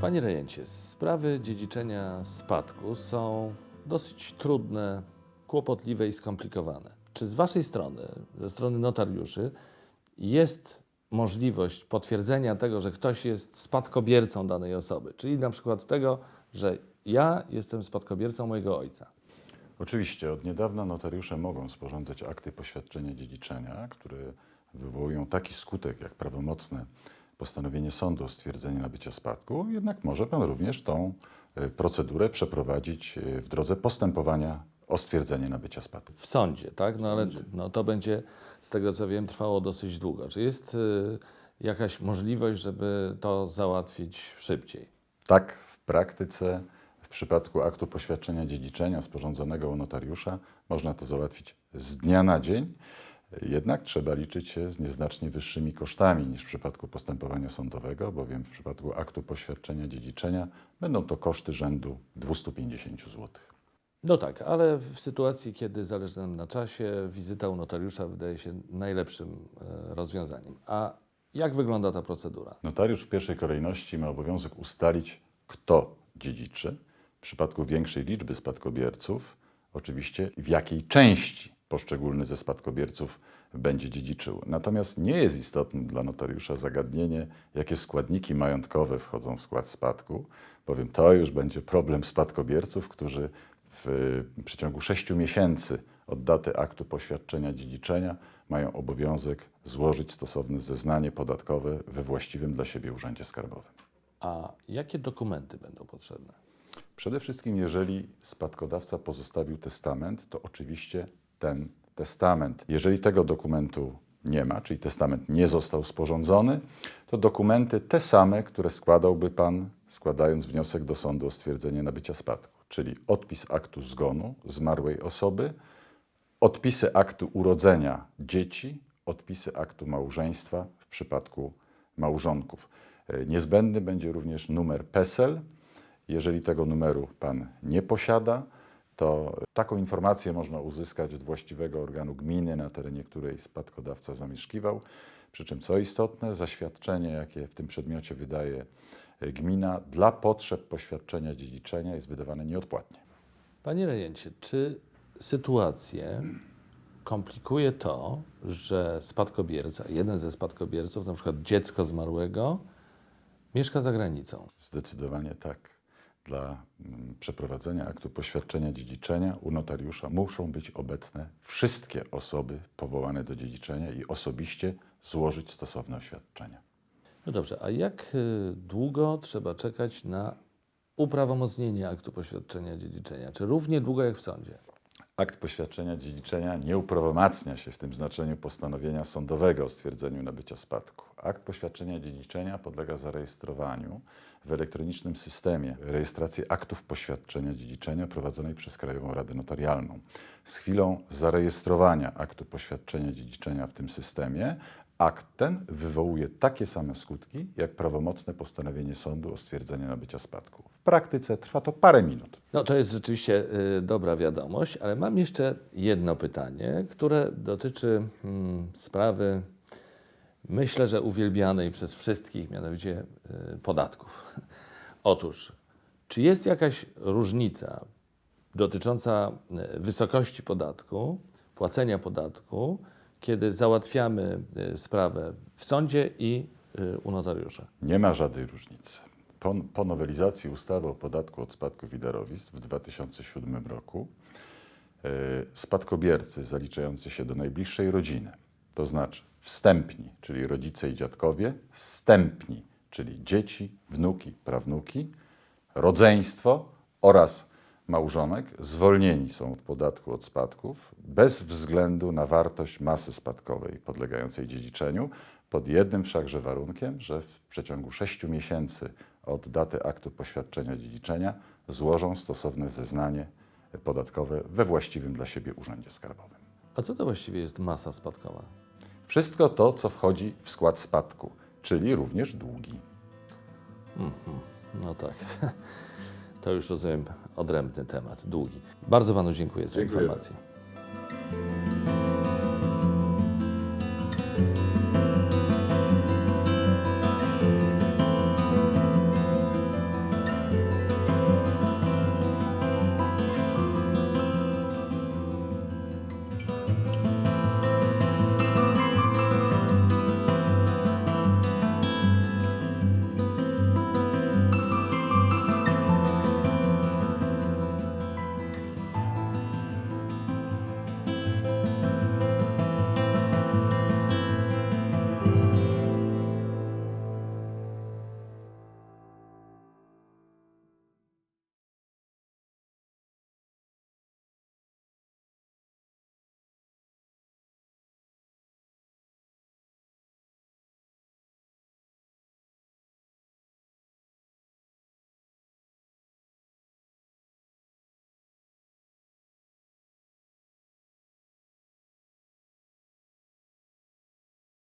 Panie rejencie, sprawy dziedziczenia spadku są dosyć trudne, kłopotliwe i skomplikowane. Czy z Waszej strony, ze strony notariuszy, jest możliwość potwierdzenia tego, że ktoś jest spadkobiercą danej osoby? Czyli na przykład tego, że ja jestem spadkobiercą mojego ojca. Oczywiście od niedawna notariusze mogą sporządzać akty poświadczenia dziedziczenia, które wywołują taki skutek jak prawomocne postanowienie sądu o stwierdzeniu nabycia spadku, jednak może Pan również tą e, procedurę przeprowadzić e, w drodze postępowania o stwierdzenie nabycia spadku. W sądzie, tak? No ale no, to będzie, z tego co wiem, trwało dosyć długo. Czy jest y, jakaś możliwość, żeby to załatwić szybciej? Tak, w praktyce przypadku aktu poświadczenia dziedziczenia sporządzonego u notariusza można to załatwić z dnia na dzień, jednak trzeba liczyć się z nieznacznie wyższymi kosztami niż w przypadku postępowania sądowego, bowiem w przypadku aktu poświadczenia dziedziczenia będą to koszty rzędu 250 zł. No tak, ale w sytuacji, kiedy zależy nam na czasie, wizyta u notariusza wydaje się najlepszym e, rozwiązaniem. A jak wygląda ta procedura? Notariusz w pierwszej kolejności ma obowiązek ustalić, kto dziedziczy. W przypadku większej liczby spadkobierców, oczywiście w jakiej części poszczególny ze spadkobierców będzie dziedziczył. Natomiast nie jest istotne dla notariusza zagadnienie, jakie składniki majątkowe wchodzą w skład spadku, bowiem to już będzie problem spadkobierców, którzy w przeciągu 6 miesięcy od daty aktu poświadczenia dziedziczenia mają obowiązek złożyć stosowne zeznanie podatkowe we właściwym dla siebie urzędzie skarbowym. A jakie dokumenty będą potrzebne? Przede wszystkim, jeżeli spadkodawca pozostawił testament, to oczywiście ten testament. Jeżeli tego dokumentu nie ma, czyli testament nie został sporządzony, to dokumenty te same, które składałby Pan, składając wniosek do sądu o stwierdzenie nabycia spadku, czyli odpis aktu zgonu zmarłej osoby, odpisy aktu urodzenia dzieci, odpisy aktu małżeństwa w przypadku małżonków. E, Niezbędny będzie również numer PESEL. Jeżeli tego numeru Pan nie posiada, to taką informację można uzyskać od właściwego organu gminy, na terenie której spadkodawca zamieszkiwał. Przy czym, co istotne, zaświadczenie, jakie w tym przedmiocie wydaje e, gmina, dla potrzeb poświadczenia dziedziczenia jest wydawane nieodpłatnie. Panie rejencie, czy sytuację komplikuje to, że spadkobierca, jeden ze spadkobierców, na przykład dziecko zmarłego, mieszka za granicą? Zdecydowanie tak. Dla mm, przeprowadzenia aktu poświadczenia dziedziczenia u notariusza muszą być obecne wszystkie osoby powołane do dziedziczenia i osobiście złożyć stosowne oświadczenia. No dobrze, a jak y, długo trzeba czekać na uprawomocnienie aktu poświadczenia dziedziczenia? Czy równie długo jak w sądzie? Akt poświadczenia dziedziczenia nie uprawomacnia się w tym znaczeniu postanowienia sądowego o stwierdzeniu nabycia spadku. Akt poświadczenia dziedziczenia podlega zarejestrowaniu w elektronicznym systemie rejestracji aktów poświadczenia dziedziczenia prowadzonej przez Krajową Radę Notarialną. Z chwilą zarejestrowania aktu poświadczenia dziedziczenia w tym systemie akt ten wywołuje takie same skutki jak prawomocne postanowienie sądu o stwierdzeniu nabycia spadku. W praktyce trwa to parę minut. No to jest rzeczywiście y, dobra wiadomość, ale mam jeszcze jedno pytanie, które dotyczy mm, sprawy, myślę, że uwielbianej przez wszystkich, mianowicie y, podatków. Otóż, czy jest jakaś różnica dotycząca y, wysokości podatku, płacenia podatku, kiedy załatwiamy y, sprawę w sądzie i y, u notariusza? Nie ma żadnej różnicy. Po, po nowelizacji ustawy o podatku od spadków i darowizn w 2007 roku e, spadkobiercy zaliczający się do najbliższej rodziny, to znaczy wstępni, czyli rodzice i dziadkowie, wstępni, czyli dzieci, wnuki, prawnuki, rodzeństwo oraz małżonek zwolnieni są od podatku od spadków bez względu na wartość masy spadkowej podlegającej dziedziczeniu, pod jednym wszakże warunkiem, że w przeciągu 6 miesięcy od daty aktu poświadczenia dziedziczenia złożą stosowne zeznanie podatkowe we właściwym dla siebie urzędzie skarbowym. A co to właściwie jest masa spadkowa? Wszystko to, co wchodzi w skład spadku, czyli również długi. No tak. to już rozumiem odrębny temat, długi. Bardzo panu dziękuję za Dziękuję. informację.